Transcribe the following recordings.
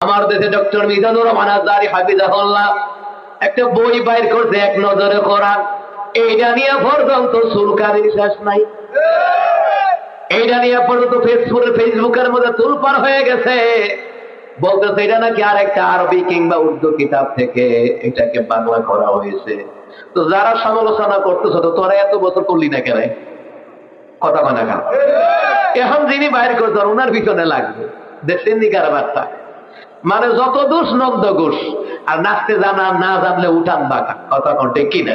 আমার দেশে ডক্টর মিজানুর রহমান আজারি হাফিজাহুল্লাহ একটা বই বাইর করছে, এক নজরে কোরআন এইটা নিয়ে পর্যন্ত সুলকানির শেষ নাই। এইটা নিয়ে পর্যন্ত ফেসবুক ফেসবুকের মধ্যে তুলপার হয়ে গেছে। বলতেছে, এটা নাকি আর একটা আরবি কিংবা উর্দু কিতাব থেকে এটাকে বাংলা করা হয়েছে। তো যারা সমালোচনা করতেছ, তো তোরা এত বছর করলি না কেন? কথা কেন? এখন যিনি বাইর করছেন, ওনার পিছনে লাগবে। দেখছেন নি কারবারটা মানে যত দোষ নন্দ ঘোষ আর নাচতে জানা, না জানলে উঠান বাঁকা। কথা কন্টে কিনা?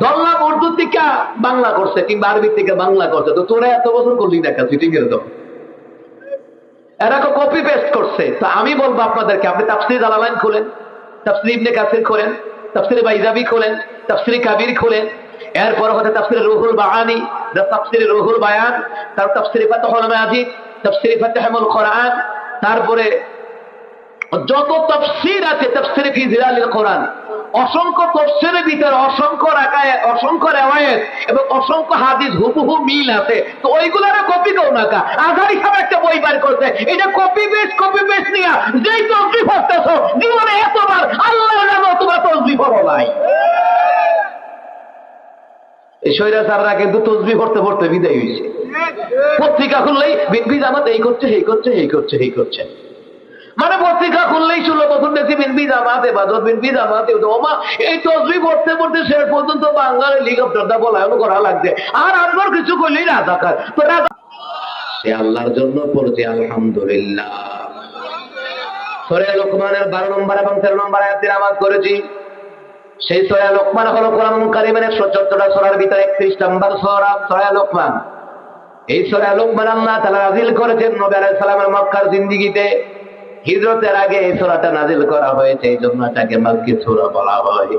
ধরলাম উর্দু থেকে বাংলা করছে কিংবা আরবি থেকে বাংলা করছে। তো তোরা এত বছর করলি না কেন? চিটিং এর তো কপি পেস্ট করছে। তো আমি বলব আপনাদেরকে, আপনি তাফসির জালালাইন খোলেন, তাফসির ইবনে কাসির খোলেন, তাফসির বাইজাবি খোলেন, তাফসির কাবির খোলেন। এরপর হচ্ছে তাফসির রুহুল বাহানি তাফসির রুহুল বায়ান, তার তাফসির ফাতহুল মাজিদ, তাফসির ফাতহুল কোরআন, তারপরে যত তফসির আছে, তফসির ফি জিলালিল কোরআন, অসংখ্য তফসিরের ভিতরে অসংখ্য রাখায় অসংখ্য রেওয়ায়েত এবং অসংখ্য হাদিস হুবহু মিল আছে। তো ওইগুলোর কপি দাও না কা। আধার হিসাবে একটা বই বার করছে। এটা কপি পেস্ট কপি পেস্ট নিয়া যেই তসবি পড়তেছো জীবনে এতবার আল্লাহ জানো তোমরা তসবি পড়ো নাই। এই স্বৈরাচাররা কিন্তু তসবি পড়তে পড়তে বিদায় হয়েছে। পত্রিকা খুললেই বিনবি জামাত এই করছে এই করছে এই করছে এই করছে। মানে পত্রিকা খুললেই ষোলো বছর দেখছি বিনবি জামাতে বাজত বিনবি জামাতে ওমা, এই তসবি পড়তে পড়তে শেষ পর্যন্ত বাংলার হেলিকপ্টারটা বলায়ন করা লাগছে। আর আমার কিছু করলেই রাজাকার তো রাজা সে আল্লাহর জন্য পড়ছে, আলহামদুলিল্লাহ। সরে লোকমানের বারো নম্বর এবং তেরো নম্বর আয়াতের আমার করেছি। সেই সয়া লোকমান হলো কোরআন কারিমের সরার ভিতরে একত্রিশ নম্বর সরা সয়া লোকমান। এই সরা লোকমান আল্লাহ তালা নাজিল করেছেন নবী আলাইহিস সালামের মক্কার জিন্দিগিতে। হিজরতের আগে এই সূরাটা নাজিল করা হয়েছে, এই জন্য এটাকে মাক্কি সূরা বলা হয়।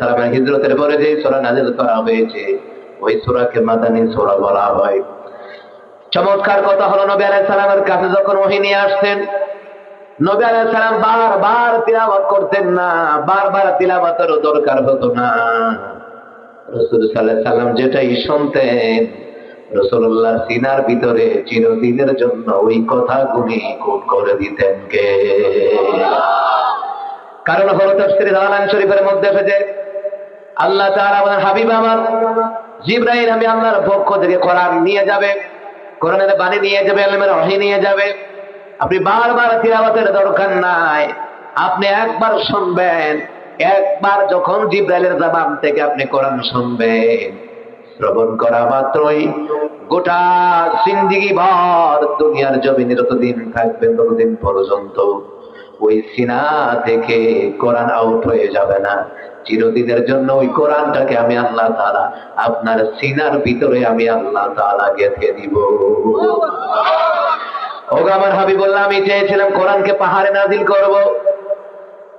সালামের হিজরতের পরে যে সূরা নাজিল করা হয়েছে, ওই সূরাকে মাদানী সূরা বলা হয়। চমৎকার কথা হলো, নবী আলাইহিস সালামের কাছে যখন ওহী নিয়ে আসতেন, নবী আলাইহিস সালাম বারবার তিলাওয়াত করতেন না, বারবার তিলাওয়াতের দরকার হতো না। রাসূল আলাইহি সাল্লাম যেটাই শুনতেন রসুল্লাহ সিনার ভিতরে চিরদিনের জন্য ওই কথাগুলি কোট করে দিতেন কে? কারণ তফসির শরীফের মধ্যে এসেছে, আল্লাহ তাআলা আমাদের হাবিব আমার, জিব্রাইল আমি আল্লাহর পক্ষ থেকে কোরআন নিয়ে যাবে, কোরআনের বাণী নিয়ে যাবে, আলমের ওহী নিয়ে যাবে। আপনি বারবার তিলাওয়াতের দরকার নাই, আপনি একবার শুনবেন, একবার যখন জিব্রাইলের জবান থেকে আপনি কোরআন শুনবেন। শ্রবণ করা মাত্রই গোটা জিন্দিগি ভর দুনিয়ার জমিনে যতদিন থাকবেন ততদিন পর্যন্ত ওই সিনা থেকে কোরআন আউট হয়ে যাবে না। চিরদিনের জন্য ওই কোরআনটাকে আমি আল্লাহ তাআলা আপনার সিনার ভিতরে আমি আল্লাহ তাআলা গেঁথে দিব। ওগো আমার বললাম আমি চেয়েছিলাম কোরআনকে পাহাড়ে নাজিল করব।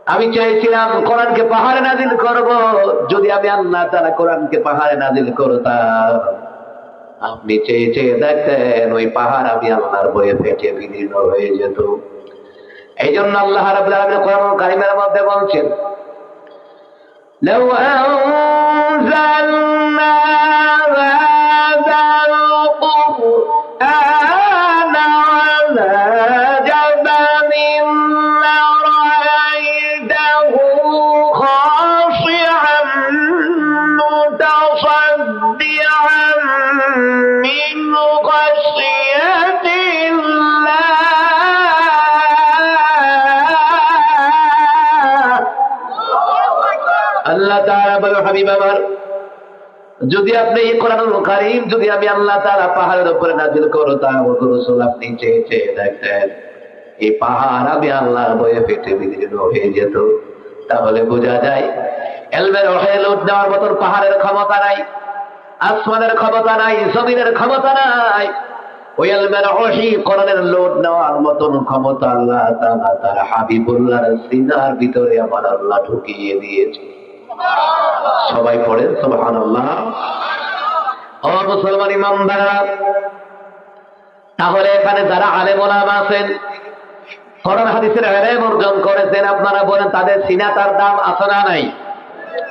আমি চাইছিলাম কোরআনকে পাহাড়ে নাজিল করব যদি আমি আল্লাহ তারা কোরআনকে পাহাড়ে নাজিল করতাম আপনি চেয়ে চেয়ে দেখতেন ওই পাহাড় আমি আল্লাহর বয়ে ফেটে বিলীন হয়ে যেত এই জন্য আল্লাহ রাব্বুল আলামিন কোরআন কারিমের মধ্যে বলছেন لو أنزلنا هذا القرآن على হাবিব আমার। যদি আপনি এই কোরআনুল কারীম যদি আমি আল্লাহ তাআলা পাহাড়ের উপরে নাযিল করতাম ও রাসূল আপনি চেয়ে চেয়ে দেখতেন। এই পাহাড় আমি আল্লাহর বয়ে পেটে বিদীর্ণ হয়ে যেত। তাহলে বোঝা যায়, এলমের ওহে লোট দেওয়ার মতন পাহাড়ের ক্ষমতা নাই, আসমানের ক্ষমতা নাই, জমিনের ক্ষমতা নাই। ওই এলমের ওহি কোরআনের লোড নেওয়ার মতন ক্ষমতা আল্লাহ তাআলা তার হাবিবুল্লাহর সিনার ভিতরে আমার আল্লাহ ঢুকিয়ে দিয়েছে। সবাই পড়েন সুবহানাল্লাহ। ও মুসলমান ইমামদাররা তাহলে এখানে যারা আলেম ওলামা আছেন, কোরআন হাদিসের এলেম অর্জন করেছেন, আপনারা বলেন তাদের সিনা তার দাম আছে না নাই?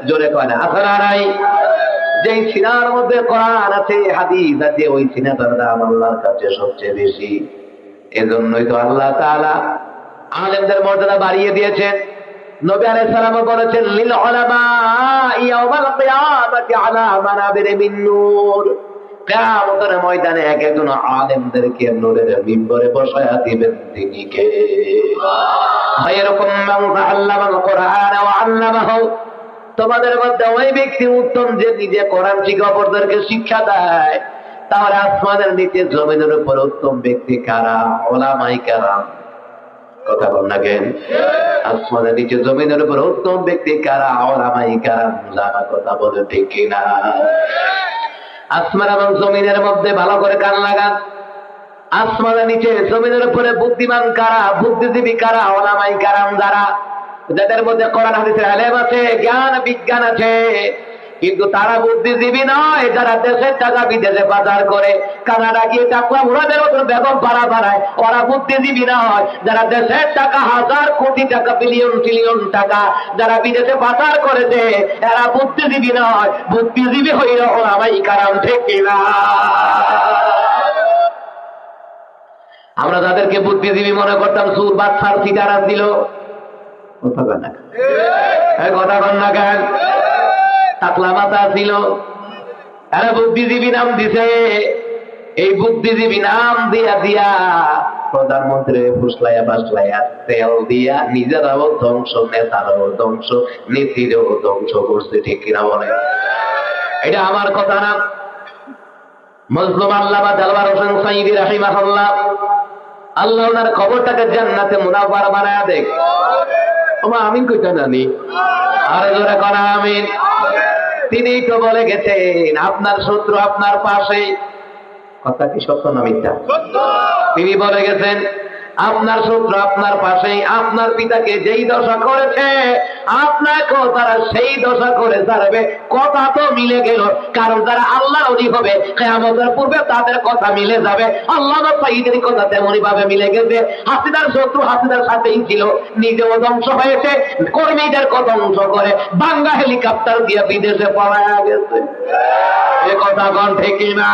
জোরে কয় না, আছে না নাই? যেই সিনার মধ্যে কোরআন আছে, হাদিস আছে, ওই সিনাটার দাম আল্লাহর কাছে সবচেয়ে বেশি। এজন্যই তো আল্লাহ তাআলা আলেমদের মর্যাদা বাড়িয়ে দিয়েছেন। নবী আলাইহিস সালাম বলেছেন লিল উলামা ইয়াউমাল কিয়ামাতি আলা মানাবির মিন নূর। কিয়ামতের ময়দানে এক একজন আলেমদেরকে নূরের মিম্বরে বসায়া দিবেন তিনি কে? খায়রুকুম মান তাআল্লামাল কুরআন ওয়া আল্লামাহু। তোমাদের মধ্যে ওই ব্যক্তি উত্তম যে নিজে কোরআন শিখে অপরদেরকে শিক্ষা দেয়। তাহলে আসমানের নিচে জমিনের উপর উত্তম ব্যক্তি কারা? ওলামাই কারা কথা বল না কেন? আসমানের নিচে জমিনের উপর উত্তম ব্যক্তি কারা? ওলামাই কারা জানা কথা বলে ঠিক কিনা? আসমান এবং জমিনের মধ্যে ভালো করে কান লাগান। আসমানের নিচে জমিনের উপরে বুদ্ধিমান কারা? বুদ্ধিজীবী কারা? ওলামাই কারাম যারা? যাদের মধ্যে কোরআন হাদিসের আলেম আছে, জ্ঞান বিজ্ঞান আছে। কিন্তু তারা বুদ্ধিজীবী নয় যারা দেশের টাকা বিদেশে বাজার করে। কানাডা গিয়ে টাকা ওরাদের মতন বেগম পাড়া বাড়ায় ওরা বুদ্ধিজীবী নয় যারা দেশের টাকা হাজার কোটি টাকা বিলিয়ন ট্রিলিয়ন টাকা যারা বিদেশে পাচার করেছে এরা বুদ্ধিজীবী নয়। বুদ্ধিজীবী হইল ওরামাই কারাম থেকে না? আমরা যাদেরকে বুদ্ধিজীবী মনে করতাম সুর বাচ্চার সিটারাস দিল। কথা কন না এই কথা কন না কেন? টাকলা মাথা ছিল। আরে বুদ্ধিজীবী নাম দিছে। এই বুদ্ধিজীবী নাম দিয়া দিয়া প্রধানমন্ত্রী ফুসলাইয়া বাসলাইয়া তেল দিয়া নিজেরাও ধ্বংস ধ্বংস, নীতিরও ধ্বংস করছে, ঠিক কিনা বলে এটা আমার কথা না। মজলুম দেলবার হোসেন আল্লাহ খবরটাকে জান্নাতে মুনাফার বানায় দেখ। ওমা আমিন কইতা জানি। আরে জোরে করা আমিন। তিনি তো বলে গেছেন আপনার শত্রু আপনার পাশে কথা কি সত্য না মিথ্যা? তিনি বলে গেছেন আপনার শত্রু আপনার পাশেই, আপনার পিতাকে যেই দশা করেছে, আপনাকেও তারা সেই দশা করে ছাড়বে। কথা তো মিলে গেল, কারণ যারা আল্লাহ অধি হবে, কেয়ামতের পূর্বে তাদের কথা মিলে যাবে। আল্লাহ সাইদের কথা তেমনই ভাবে মিলে গেছে। হাসিদার শত্রু হাসিদার সাথেই ছিল, নিজেও ধ্বংস হয়েছে, কর্মীদের ধ্বংস করে। বাংলা হেলিকপ্টার দিয়ে বিদেশে পাওয়া গেছে। এ কথা কন ঠিক না?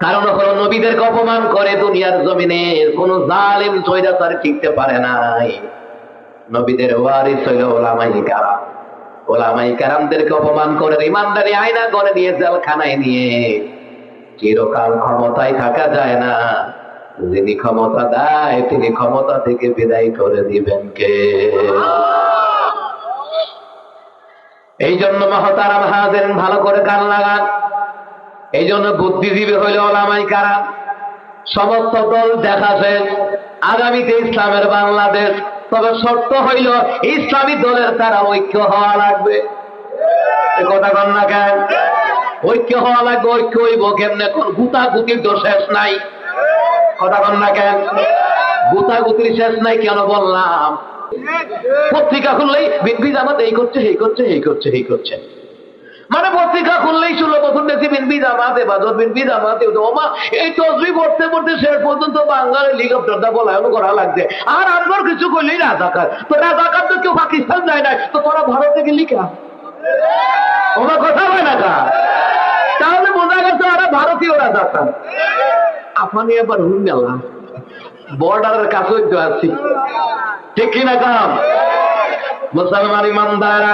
কারণ হলো নবীদেরকে অপমান করে দুনিয়ার জমিনে কোন জালেম সৈরাচার টিকতে পারে নাই। নবীদের ওয়ারিস হইল ওলামাই কারাম। ওলামাই কারামদেরকে অপমান করে ইমানদারি আয়না করে নিয়ে জেলখানায় নিয়ে। চিরকাল ক্ষমতায় থাকা যায় না। যিনি ক্ষমতা দেয় তিনি ক্ষমতা থেকে বিদায় করে দিবেন কে? এই জন্য মহতারাম হাজেন ভালো করে কান লাগান। এই জন্য বুদ্ধিজীবী হইল ওলামাই কারা সমস্ত দল দেখাছে, আগামীতে ইসলামের বাংলাদেশ। তবে শর্ত হইল, ইসলামী দলের তারা ঐক্য হওয়া লাগবে। কথা কন না কেন? ঐক্য হওয়া লাগবে, ঐক্য হইব কেমনে? কোন গুতাগুতির তো শেষ নাই। কথা কন না কেন? গুতাগুতির শেষ নাই কেন বললাম? পত্রিকা খুললেই বিনবি জামাত এই করছে এই করছে এই করছে এই করছে। মানে পত্রিকা খুললেই ষোলো বছর দেখছি বিনবি জামাতে বাদর বিনবি জামাতে ওমা, এই তসবি পড়তে পড়তে শেষ পর্যন্ত বাঙালি হেলিকপ্টারটা বলায়ন করা লাগছে আর আপনার কিছু করলেই রাজাকার। তো রাজাকার তো কেউ পাকিস্তান যায় না তো তোরা ভারতে গেলি কা ওমা কথা হয় না তাহলে বোঝা গেছে ওরা ভারতীয় রাজাকার। আপনি এবার হুন গেলাম বর্ডারের কাছে আছি ঠিক কিনা কাম? মুসলমান ইমানদারা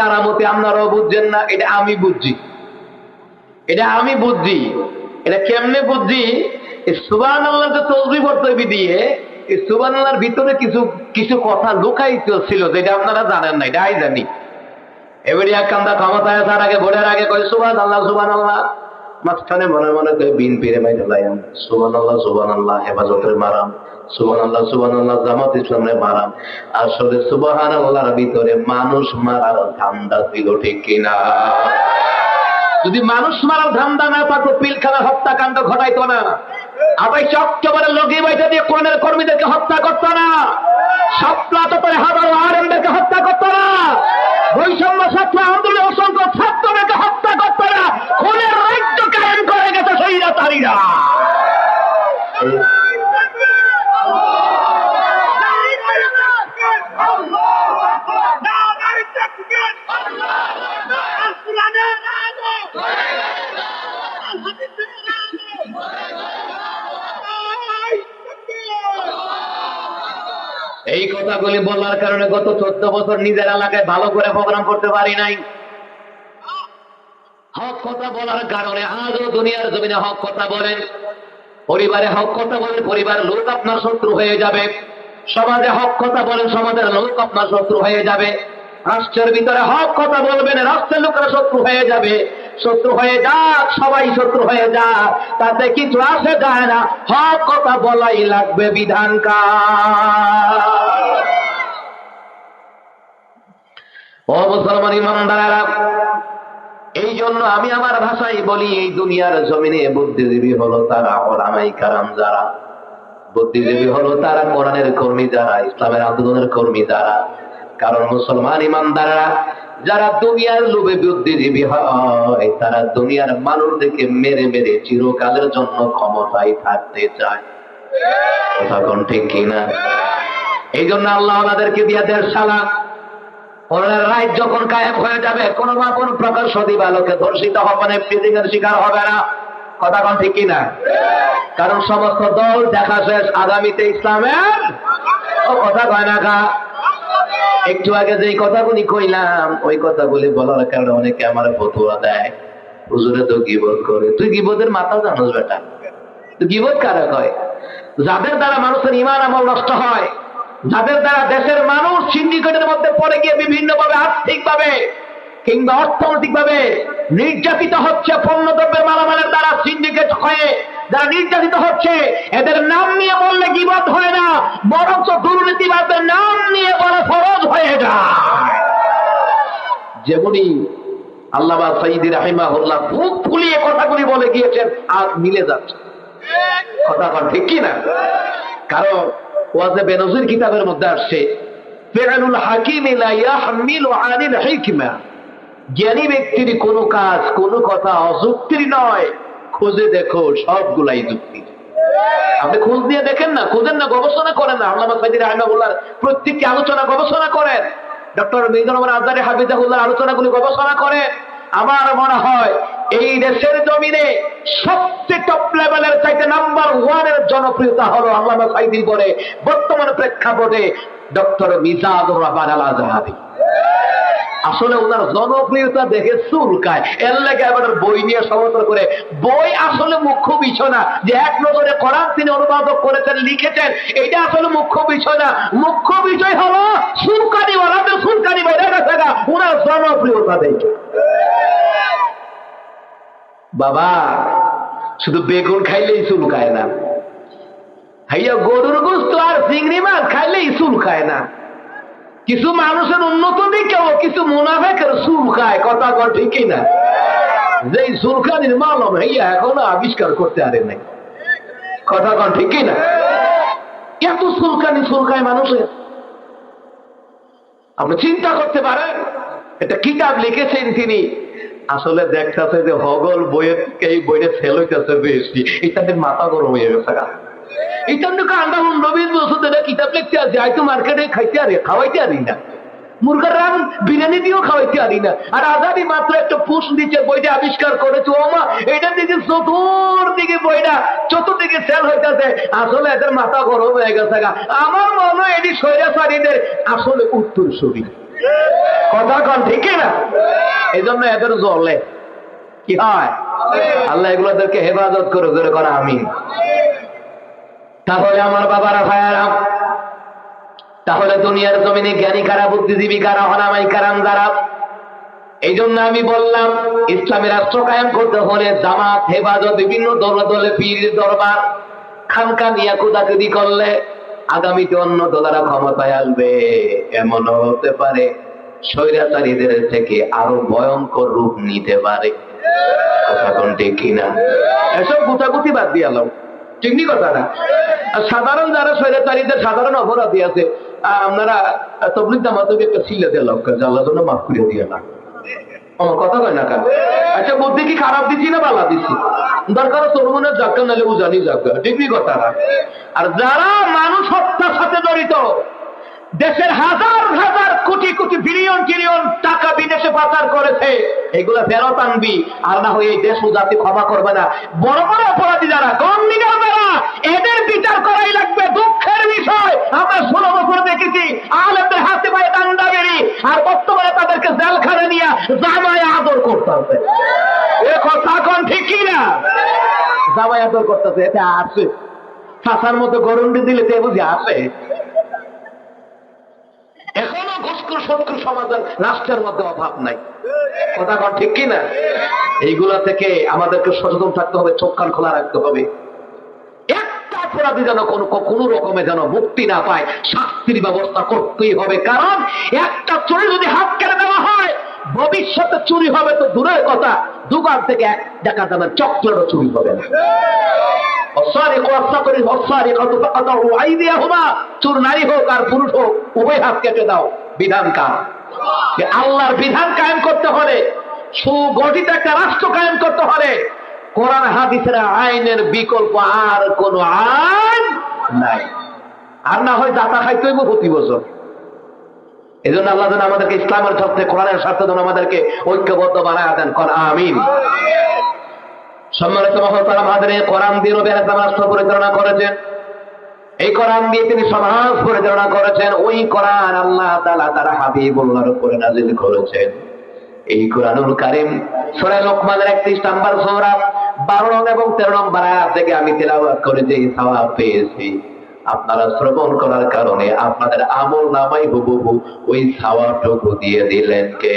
কারামতি আপনারাও বুঝছেন না, এটা আমি বুঝছি। এটা আমি বুঝছি। এটা কেমনে বুঝছি? এই সুবাহ আল্লাহ যে তসবি দিয়ে, এই ভিতরে কিছু কিছু কথা লুকাইতে ছিল যেটা আপনারা জানেন না, এটা আই জানি। এবারে এক কান্দা ক্ষমতায় আসার আগে ভোটের আগে কয় সুবাহ আল্লাহ সুবাহ আল্লাহ মাঝখানে মনে মনে করে বিন পিরে মাই ঢালাইম সুবান আল্লাহ সুবান আল্লাহ হেফাজতের মারাম। সুবান আল্লাহ সুবান আল্লাহ জামাত ইসলামের মারাম। আসলে সুবাহান আল্লাহর ভিতরে মানুষ মারার ধান্দা ছিল ঠিক কিনা? যদি মানুষ মারার ধান্দা না থাকতো, পিলখানা হত্যাকাণ্ড ঘটাইতো না। আবার চট্টবারের লগি বাইটা দিয়ে কোরআনের কর্মীদেরকে হত্যা করতো না। সাপলা চত্বরে হাজারো আরেমদেরকে হত্যা করতো না বৈষম্য ছাত্র আন্দোলনে অসংখ্য ছাত্রদেরকে হত্যা করতো না খুনের রাজ্য কায়েম করে গেছে সৈরাচারীরা কথাগুলি বলার কারণে গত চোদ্দ বছর নিজের এলাকায় ভালো করে প্রোগ্রাম করতে পারি নাই। হক কথা বলার কারণে আজও দুনিয়ার জমিনে হক কথা বলেন। পরিবারে হক কথা বলেন, পরিবার লোক আপনার শত্রু হয়ে যাবে। সমাজে হক কথা বলেন, সমাজের লোক আপনার শত্রু হয়ে যাবে। রাষ্ট্রের ভিতরে হক কথা বলবেন, রাষ্ট্রের লোকেরা শত্রু হয়ে যাবে। শত্রু হয়ে যাক, সবাই শত্রু হয়ে যাক। তাতে কিছু আসে যায় না। হক কথা বলাই লাগবে বিধানকার ও মুসলমান ইমানদারেরা এই জন্য আমি আমার ভাষায় বলি, এই দুনিয়ার জমিনে বুদ্ধিজীবী হলো তারা ওলামাই কারাম যারা। বুদ্ধিজীবী হলো তারা কোরআনের কর্মী যারা, ইসলামের আন্দোলনের কর্মী যারা। কারণ মুসলমান ইমানদাররা, যারা দুনিয়ার লোভে বুদ্ধিজীবী হয়, তারা দুনিয়ার মানুষদেরকে মেরে মেরে চিরকালের জন্য ক্ষমতায় থাকতে চায়। কথা কোন ঠিক কিনা? এই জন্য আল্লাহ আমাদেরকে দিয়া দেড় সালা কোরআনের রাইট যখন কায়েম হয়ে যাবে, কোন না কোন প্রকার সদীপ আলোকে ধর্ষিত হবে না ফিজিক্যাল শিকার হবে না। কথা কোন ঠিক কিনা? কারণ সমস্ত দল দেখা শেষ আগামীতে ইসলামের ও কথা কয় না কা একটু আগে যে কথাগুলি কইলাম, ওই কথাগুলি বলার কারণে অনেকে আমার ফতুয়া দেয়। হুজুরে তো গিবত করে। তুই গিবতের মাথা জানোস বেটা? তুই গিবত কারা কয়? যাদের দ্বারা মানুষের ইমান আমল নষ্ট হয় যাদের দ্বারা দেশের মানুষ সিন্ডিকেটের মধ্যে পড়ে গিয়ে বিভিন্ন ভাবে আর্থিক ভাবে কিংবা অর্থনৈতিক ভাবে নির্যাতিত হচ্ছে পণ্যদ্রব্যের মালামালের দ্বারা সিন্ডিকেট হয়ে যারা নির্যাতিত হচ্ছে, এদের নাম নিয়ে বললে গিবত হয় না, বরঞ্চ দুর্নীতিবাদের নাম নিয়ে বলা ফরজ হয়ে যায়। যেমনি আল্লাহ সঈদি রাহিমাহুল্লাহ বুক ফুলিয়ে কথাগুলি বলে গিয়েছেন আর মিলে যাচ্ছে। কথা কন, ঠিক কি না কারণ ওয়াজে বেনজির কিতাবের মধ্যে আসছে, ফিআলুল হাকিম আনিল হিকমা। জ্ঞানী ব্যক্তির কোনো কাজ, কোনো কথা অযুক্তির নয়। খুঁজে দেখো সবগুলাই যুক্তি। আপনি খোঁজ দিয়ে দেখেন না, খোঁজেন না, গবেষণা করেন না। আল্লামা সাইদি রাহিমাহুল্লাহ প্রত্যেকটি আলোচনা গবেষণা করেন। ডক্টর মিজানুর রহমান আজারি হাফিজাহুল্লাহ আলোচনাগুলি গবেষণা করেন। আমার মনে হয় এই দেশের জমিনে সবচেয়ে টপ লেভেলের চাইতে নাম্বার ওয়ানের জনপ্রিয়তা হলো আল্লামা পরে বর্তমান প্রেক্ষাপটে ডক্টর মিজাদুর রহমান আল আজহারি আসলে ওনার জনপ্রিয়তা দেখে চুলকায় এর লাগে আবার বই নিয়ে সমর্থন করে। বই আসলে মুখ্য বিষয় না। যে এক নজরে করান তিনি অনুবাদক করেছেন, লিখেছেন, এটা আসলে মুখ্য বিষয় না। মুখ্য বিষয় হলো সুলকানি ওনাদের সুলকানি বাইরে ওনার জনপ্রিয়তা দেখে। বাবা, শুধু বেগুন খাইলেই চুলকায় না। হাইয়া গরুর গোস্ত আর চিংড়ি মাছ খাইলেই চুলকায় না। কিছু মানুষের উন্নত দিকেও কিছু মুনাফেকের চুল খায়, কথা কর ঠিকই না। যে চুলখানির মালম হইয়া এখনও আবিষ্কার করতে পারে নাই। কথা কন ঠিকই না। এত চুলকানি চুলকায় মানুষের। আপনি চিন্তা করতে পারেন, এটা কিতাব লিখেছেন তিনি। আসলে দেখতেছে যে হগল বইয়ের এই বইয়ের ফেল হইতেছে বেশি। ইত্যাদির মাথা গরম হয়ে গেছে আন্ডা নবীন বছর ধরে কিতাব লিখতে আছে মার্কেটে খাইতে আরে, খাওয়াইতে আরি না। মুরগার বিরিয়ানি দিয়েও খাওয়াইতে আরি না। আর আজাদি মাত্র একটা পুষ নিচে বইটা আবিষ্কার করেছে। ও মা এটা দিকে চতুর্দিকে বইটা, চতুর্দিকে সেল হইতেছে। আসলে এদের মাথা গরম হয়ে গেছে। আমার মনে হয় এটি সৈরাচারীদের আসলে উত্তর শরীর কথা কন, ঠিক না এই জন্য এদের জ্বলে কি হয়? আল্লাহ এগুলোদেরকে হেফাজত করে করে করা আমি তাহলে আমার বাবারা, ভাইয়ারা, তাহলে দুনিয়ার জমিনে জ্ঞানী কারা, বুদ্ধিজীবী কারা হনামাই কারাম যারা এই জন্য আমি বললাম, ইসলামী রাষ্ট্র কায়েম করতে হলে জামাত, হেফাজত, বিভিন্ন দলে দলে পীর দরবার খানকা নিয়ে কুদাকুদি করলে আগামীতে অন্য দলেরা ক্ষমতায় আসবে। এমনও হতে পারে, স্বৈরাচারীদের থেকে আরও ভয়ঙ্কর রূপ নিতে পারে। কথা কোন ঠিক কিনা? এসব গুতাগুতি বাদ দিয়ে এলাম। ঠিক নি কথা না? সাধারণ যারা স্বৈরাচারীদের সাধারণ অপরাধী আছে আপনারা তবলিক জামাতকে একটা সিলে দিয়ে লোক আল্লাহ জন্য মাফ করে দিয়ে না। কথা কয় না আচ্ছা বুদ্ধি কি খারাপ দিচ্ছি না বালা দিচ্ছি দরকার তোর মনে নাহলে বুঝানি যাক্কা ঠিকই কথা আর যারা মানুষ হত্যার সাথে জড়িত দেশের হাজার হাজার কোটি কোটি বিলিয়ন ট্রিলিয়ন টাকা বিদেশে পাচার করেছে, এগুলা ফেরত আনবি, আর না হয়ে দেশ ও জাতি ক্ষমা করবে না। বড় বড় অপরাধী যারা কম নিগার এদের বিচার করাই লাগবে দুঃখের বিষয়। আমরা ষোলো বছর দেখেছি, আলেমদের হাতে পায়ে ডান্ডা বেরি, আর বর্তমানে তাদেরকে জেলখানে নিয়ে জামায় আদর করতেছে। এ কথা কোন ঠিক না? জামাই আদর করতেছে এটা আছে চাষার মতো গরম দিলে তো বুঝি আছে এখনও ঘুষখোর সৎকুর সমাধান রাষ্ট্রের মধ্যে অভাব নাই। কথা কন ঠিক কি না? এইগুলা থেকে আমাদেরকে সচেতন থাকতে হবে, চোখ কান খোলা রাখতে হবে। অপরাধী যেন কোন কোন রকমে যেন মুক্তি না পায়, শাস্তির ব্যবস্থা করতেই হবে। কারণ একটা চুরি যদি হাত কেটে দেওয়া হয়, ভবিষ্যতে চুরি হবে তো দূরের কথা, দোকান থেকে এক টাকা দামের চুরি হবে না। আল্লাহর বিধান কায়েম করতে হলে, সুগঠিত একটা রাষ্ট্র কায়েম করতে হলে, কোরআন হাদিসের আইনের বিকল্প আর কোন আইন নাই। আর না হয় দাতা খাইতে হইব প্রতি বছর। এই জন্য আল্লাহ যেন আমাদেরকে ইসলামের স্বার্থে, কোরআনের স্বার্থে যেন আমাদেরকে ঐক্যবদ্ধ বানায় দেন। কর আমিন। সম্মানিত মহতারা মাদের কোরআন দিয়ে আলাইহিস রাষ্ট্র পরিচালনা করেছেন। এই কোরআন দিয়ে তিনি সমাজ পরিচালনা করেছেন। ওই কোরআন আল্লাহ তাআলা তার হাবিবুল্লাহর উপরে নাযিল করেছেন। এই কোরআনুল কারীম সূরা লোকমানের 31 নম্বর সূরা 12 নং এবং 13 নম্বর আয়াত থেকে আমি তেলাওয়াত করে যে সওয়াব পেয়েছি, আপনারা শ্রবণ করার কারণে আপনাদের আমল নামাই হুবহু ওই সওয়াবটুকু দিয়ে দিলেন কে?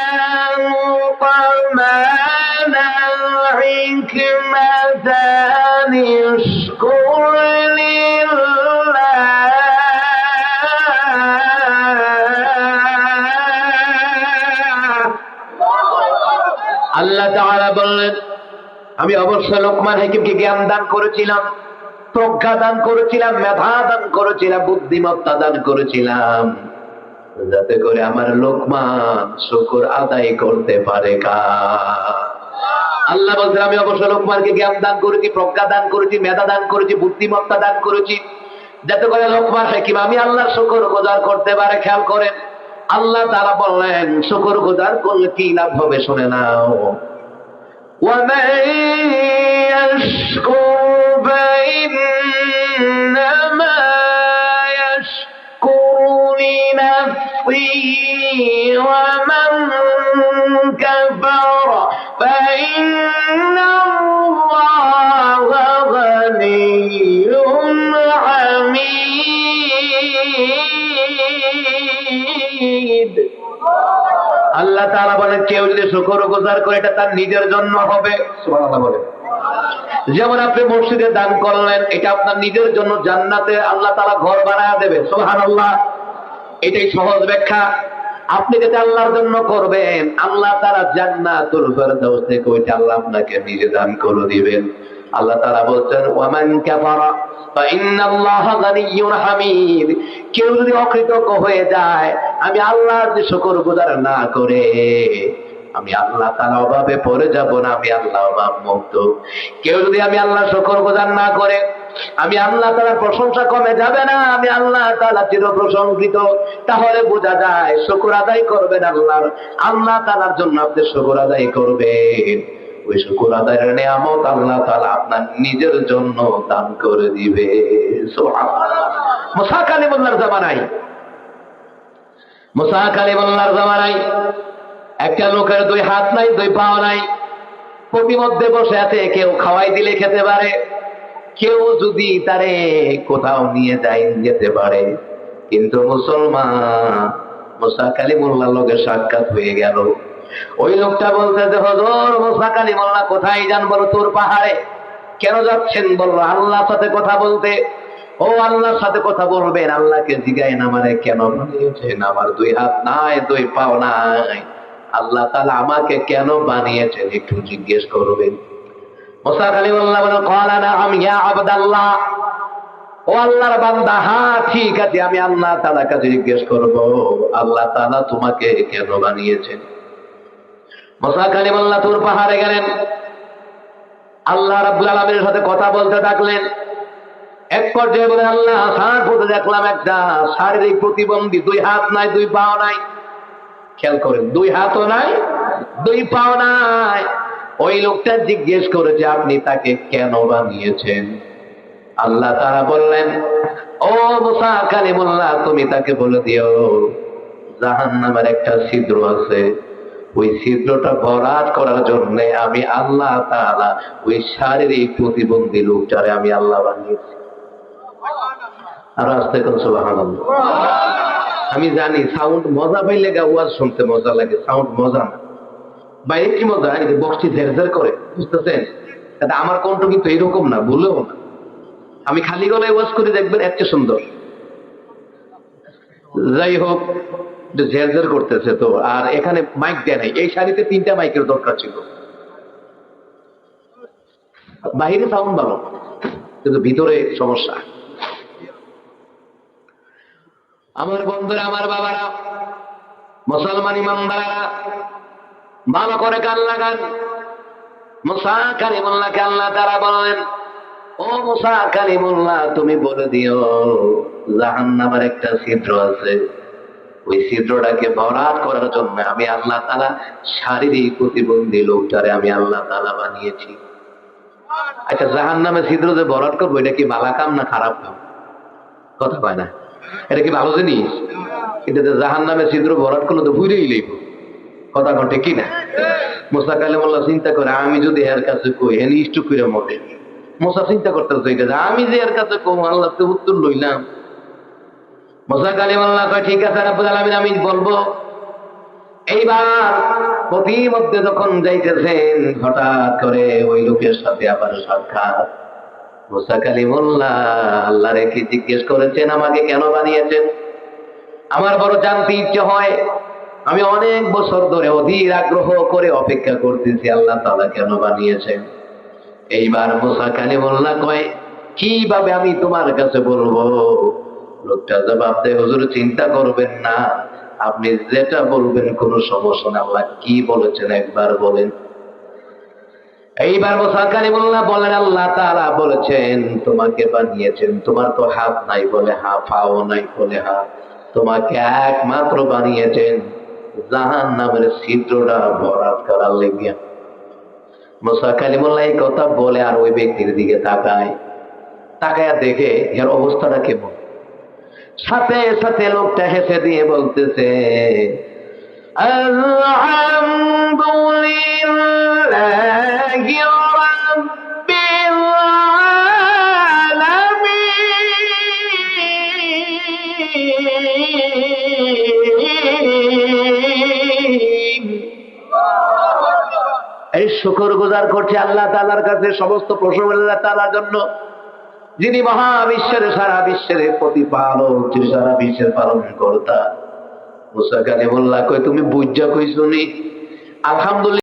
لقمان الحكمة أن اشكر لله আল্লাহ তাআলা বললেন আমি অবশ্যই লোকমান হাকিমকে জ্ঞান দান করেছিলাম প্রজ্ঞা দান করেছিলাম মেধা দান করেছিলাম বুদ্ধিমত্তা দান করেছিলাম যাতে করে আমার লোকমান শুকর আদায় করতে পারে কা আল্লাহ বলছেন আমি অবশ্য লোকমানকে জ্ঞান দান করেছি প্রজ্ঞা দান করেছি মেধা দান করেছি বুদ্ধিমত্তা দান করেছি যাতে করে লোকমান হাকিম আমি আল্লাহর শুকর গোজার করতে পারে খেয়াল করেন আল্লাহ তারা বললেন শুকর গোজার করলে কি লাভ হবে শুনে নাও ومن يشكر فإنما يشكر لنفسه ومن كفر فإن الله غني حميد আল্লাহ তাআলা বলেন কেউ যদি শুকর গুজার করে এটা তার নিজের জন্য হবে সুবহানাল্লাহ বলেন যেমন আপনি মসজিদে দান করলেন এটা আপনার নিজের জন্য জান্নাতে আল্লাহ তাআলা ঘর বানায় দেবে সুবহানাল্লাহ এটাই সহজ ব্যাখ্যা। আপনি যেটা আল্লাহর জন্য করবেন, আল্লাহ তারা জান্নাতুল ফেরদাউস থেকে ওইটা আল্লাহ আপনাকে নিজে দান করে দিবেন। আল্লাহ তারা বলছেন, ওয়ামান কাফারা কেউ যদি অকৃতজ্ঞ হয়ে যায়, আমি আল্লাহর যে শুকর গুজার না করে, আমি আল্লাহ তাআলা অভাবে পড়ে যাব না, আমি আল্লাহ অভাব মুক্ত। কেউ যদি আমি আল্লাহ শুকর গুজার না করে আমি আল্লাহ তাআলার প্রশংসা কমে যাবে না, আমি আল্লাহ তাআলা চির প্রশংসিত তাহলে বোঝা যায় শুকর আদায় করবেন আল্লাহর। আল্লাহ তাআলার জন্য আপনি শুকর আদায় করবেন। ওই শুকর আদায়ের নিয়ামত আল্লাহ তাআলা আপনার নিজের জন্য দান করে দিবে। সুবহানাল্লাহ। মুসা কালিমুল্লাহর জামানায়। মুসা কালিমুল্লাহর জামানায় একটা লোকের দুই হাত নাই, দুই পাও নাই। প্রতিমধ্যে বসে আছে, কেউ খাওয়াই দিলে খেতে পারে। কেউ যদি তারে কোথাও নিয়ে যায়, যেতে পারে। কিন্তু মুসলমান, মুসা কালিমুল্লাহ লোকের সাক্ষাৎ হয়ে গেল। ওই লোকটা বলতে যে, হজর, মুসা কালিমুল্লাহ কোথায় যান বলো তোর পাহাড়ে? কেন যাচ্ছেন বলল, আল্লাহর সাথে কথা বলতে। ও আল্লাহর সাথে কথা বলবেন, আল্লাহকে জিগায় না মানে কেন? বানিয়েছেন আমার দুই হাত নাই, দুই পাও নাই। আল্লাহ তাআলা আমাকে কেন বানিয়েছেন একটু জিজ্ঞেস করবেন। আল্লাহ পাহাড়ে গেলেন। আল্লাহ আলমের সাথে কথা বলতে থাকলেন। এক পর্যায়ে বলে, আল্লাহ, সার পথে দেখলাম একটা শারীরিক প্রতিবন্ধী, দুই হাত নাই, দুই পাও নাই। খেয়াল করেন, দুই হাতও নাই, দুই পাও নাই। ওই লোকটা জিজ্ঞেস করেছে, আপনি তাকে কেন বানিয়েছেন? আল্লাহ তারা বললেন, ও মুসা কালিমুল্লাহ, তুমি তাকে বলে দিও জাহান নামের একটা ছিদ্র আছে। ওই ছিদ্রটা ভরাট করার জন্য আমি আল্লাহ তাআলা ওই শারীরিক প্রতিবন্ধী লোকটারে আমি আল্লাহ বানিয়েছি। আর আসতে কোন আমি জানি, সাউন্ড মজা পাইলে গা ওয়াজ শুনতে মজা লাগে, সাউন্ড মজা না। বাইরে কি মজা? এই যে বক্সটি ঝেরঝের করে, বুঝতেছেন? এটা আমার কণ্ঠ কিন্তু এরকম না, ভুলেও না। আমি খালি গলায় ওয়াজ করে, দেখবেন এত সুন্দর। যাই হোক, একটু ঝেরঝের করতেছে তো, আর এখানে মাইক দেয় নাই। এই শাড়িতে তিনটা মাইকের দরকার ছিল। বাহিরে সাউন্ড ভালো, কিন্তু ভিতরে সমস্যা। আমার বন্ধুরা, আমার বাবারা, মুসলমান ইমানদারা ভালো করে কান লাগান। মুসা কালিমুল্লাহকে আল্লাহ তারা বললেন ও মুসা কালিমুল্লাহ, তুমি বলে দিও জাহান নামের একটা ছিদ্র আছে। ওই ছিদ্রটাকে ভরাট করার জন্য আমি আল্লাহ তালা শারীরিক প্রতিবন্ধী লোকটারে আমি আল্লাহ তালা বানিয়েছি। আচ্ছা জাহান নামে ছিদ্র যে ভরাট করব, এটা কি ভালো কাম না খারাপ কাম? কথা কয় না। এটা কি ভালো জিনিস? এটা জাহান নামে ছিদ্র ভরাট করলে তো ভুলেই লইব। কথা ঘটে কি না মোসা কালেমুল্লাহ চিন্তা করে, আমি যদি এর কাছে কই হেন ইষ্টু করে মরে। মোসা চিন্তা করতেছে এটা আমি যে এর কাছে কম আল্লাহ তো উত্তর লইলাম। মোসা কালিমাল্লাহ কয়, ঠিক আছে, রাব্বুল আলামিন, আমি বলব, এইবার পথির মধ্যে যখন যাইতেছেন, হঠাৎ করে ওই লোকের সাথে আবার সাক্ষাৎ। মুসা কালিমুল্লাহ আল্লাহ রেখে জিজ্ঞেস করেছেন, আমাকে কেন বানিয়েছেন? আমার বড় জানতে ইচ্ছে হয় আমি অনেক বছর ধরে অধীর আগ্রহ করে অপেক্ষা করতেছি, আল্লাহ তালা কেন বানিয়েছেন? এইবার মুসা কালিমুল্লাহ কয়, কীভাবে আমি তোমার কাছে বলব? লোকটা জবাব দেয়, হুজুর, চিন্তা করবেন না। আপনি যেটা বলবেন কোনো সমস্যা না আল্লাহ কি বলেছেন একবার বলেন। এইবার মুসা কালিমুল্লাহ বলেন, আল্লাহ তাআলা বলেছেন, তোমাকে বানিয়েছেন। তোমার তো হাত নাই বলে হা, পাও নাই বলে হা। তোমাকে একমাত্র বানিয়েছেন। জাহান নামের ছিদ্রটা ভরাট করার লেগিয়া। মোসা কালিমুল্লাহ এই কথা বলে আর ওই ব্যক্তির দিকে তাকায়। তাকায় দেখে এর অবস্থাটা কেমন? সাথে সাথে লোকটা হেসে দিয়ে বলতেছে, আলহামদুলিল্লাহি শুকর গুজার করছে আল্লাহ তালার কাছে সমস্ত প্রশ্ন আল্লাহ তালার জন্য। যিনি মহাবিশ্বের, সারা বিশ্বের প্রতিপালক সারা বিশ্বের পালন কর্তা মুসা কালিমুল্লাহ কই তুমি বুঝা কইছো নি আলহামদুলিল্লাহ